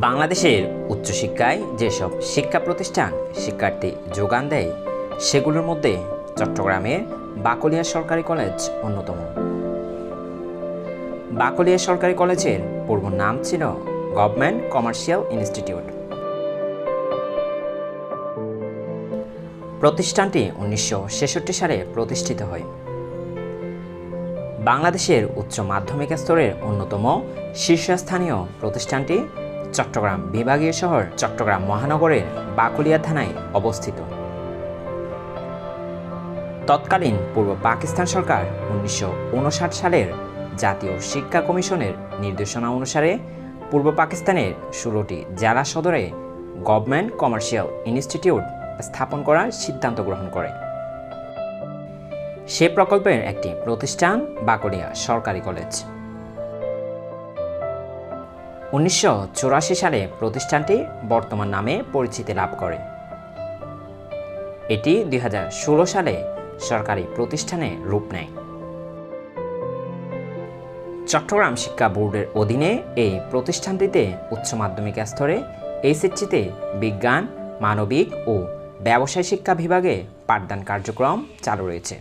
বাংলাদেশের উচ্চশিক্ষায় যেসব শিক্ষা প্রতিষ্ঠান শিক্ষার্থী যোগান দেয়, সেগুলোর মধ্যে চট্টগ্রামের বাকলিয়া সরকারি কলেজ অন্যতম। বাকলিয়া সরকারি কলেজের পূর্ব নাম ছিল গভর্নমেন্ট কমার্শিয়াল ইনস্টিটিউট। প্রতিষ্ঠানটি উনিশশো ছেষট্টি সালে প্রতিষ্ঠিত হয়। বাংলাদেশের উচ্চ মাধ্যমিক স্তরের অন্যতম শীর্ষস্থানীয় প্রতিষ্ঠানটি চট্টগ্রাম বিভাগীয় শহর চট্টগ্রাম মহানগরের বাকুলিয়া থানায় অবস্থিত। তৎকালীন পূর্ব পাকিস্তান সরকার উনিশশো সালের জাতীয় শিক্ষা কমিশনের নির্দেশনা অনুসারে পূর্ব পাকিস্তানের ষোলোটি জেলা সদরে গভর্নমেন্ট কমার্শিয়াল ইনস্টিটিউট স্থাপন করার সিদ্ধান্ত গ্রহণ করে। সে প্রকল্পের একটি প্রতিষ্ঠান বাকলিয়া সরকারি কলেজ। উনিশশো চুরাশি সালে প্রতিষ্ঠানটি বর্তমান নামে পরিচিতি লাভ করে। এটি দু হাজার ষোলো সালে সরকারি প্রতিষ্ঠানে রূপ নেয়। চট্টগ্রাম শিক্ষা বোর্ডের অধীনে এই প্রতিষ্ঠানটিতে উচ্চ মাধ্যমিক স্তরে এইচএসসিতে বিজ্ঞান, মানবিক ও ব্যবসায় শিক্ষা বিভাগে পাঠদান কার্যক্রম চালু রয়েছে।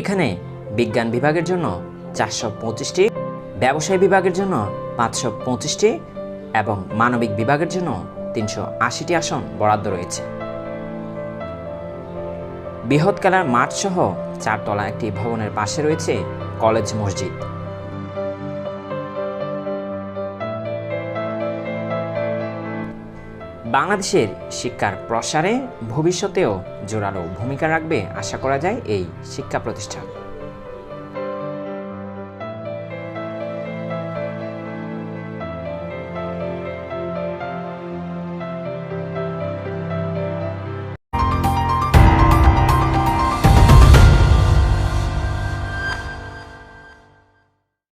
এখানে বিজ্ঞান বিভাগের জন্য চারশো ব্যবসায় বিভাগের জন্য পাঁচশো এবং মানবিক বিভাগের জন্য তিনশো আশিটি আসন বরাদ্দ রয়েছে। বৃহৎ খেলার মাঠ সহ চারতলা একটি ভবনের পাশে রয়েছে কলেজ মসজিদ। বাংলাদেশের শিক্ষার প্রসারে ভবিষ্যতেও জোরালো ভূমিকা রাখবে আশা করা যায় এই শিক্ষা প্রতিষ্ঠান।